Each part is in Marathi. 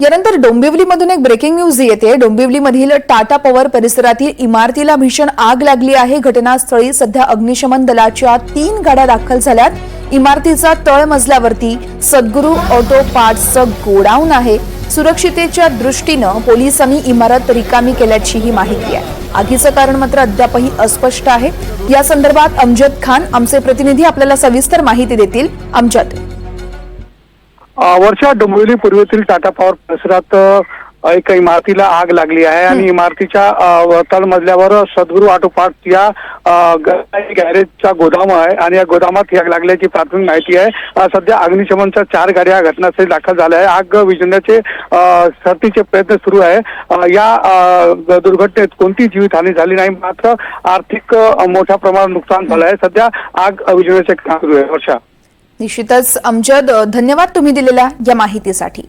यानंतर डोंबिवलीमधून एक ब्रेकिंग न्यूज येते. डोंबिवलीमधील टाटा पॉवर परिसरातील इमारतीला भीषण आग लागली आहे. घटनास्थळी सध्या अग्निशमन दलाच्या तीन गाड्या दाखल झाल्यात. इमारतीचा तळ मजल्यावरती सद्गुरू ऑटो पार्ट्सचं गोडाऊन आहे. सुरक्षितेच्या दृष्टीनं पोलिसांनी इमारत रिकामी केल्याची ही माहिती आहे. आगीचं कारण मात्र अद्यापही अस्पष्ट आहे. या संदर्भात अमजद खान आमचे प्रतिनिधी आपल्याला सविस्तर माहिती देतील. अमजद. वर्षा डोंबिवली पूर्वेतील टाटा पॉवर परिसरात एक इमारतीला आग लागली आहे आणि इमारतीच्या तळमजल्यावर सद्गुरू ऑटो पार्ट या गॅरेजचा गोदाम आहे आणि या गोदामात ही आग लागल्याची प्राथमिक माहिती आहे. सध्या अग्निशमनच्या चार गाड्या घटनास्थळी दाखल झाल्या आहे आग विझवण्याचे अ, सरतीचे प्रयत्न सुरू आहे. या दुर्घटनेत कोणती जीवितहानी झाली नाही मात्र आर्थिक मोठ्या प्रमाणात नुकसान झालं आहे. सध्या आग विझवण्याचे काम सुरू आहे. वर्षा. निश्चितच अमजद धन्यवाद तुम्ही दिलेल्या या माहितीसाठी.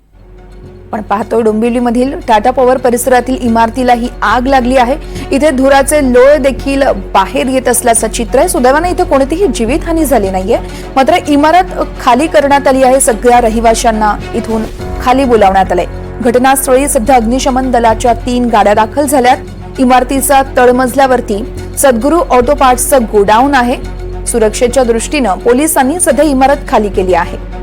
पण पाहतोय डोंबिवलीमधील टाटा पॉवर परिसरातील इमारतीला ही आग लागली आहे. इथे धुराचे लोळ देखील बाहेर येत असल्याचं चित्र आहे. सुदैवाने इथे कोणतीही जीवितहानी झाली नाहीये. मात्र इमारत खाली करण्यात आली आहे. सगळ्या रहिवाशांना इथून खाली बोलावण्यात आलंय. घटनास्थळी सध्या अग्निशमन दलाच्या तीन गाड्या दाखल झाल्यात. इमारतीचा तळमजल्यावरती सद्गुरू ऑटो पार्टचं गोडाऊन आहे. सुरक्षेच्या दृष्टीनं पोलिसांनी सध्या इमारत खाली केली आहे.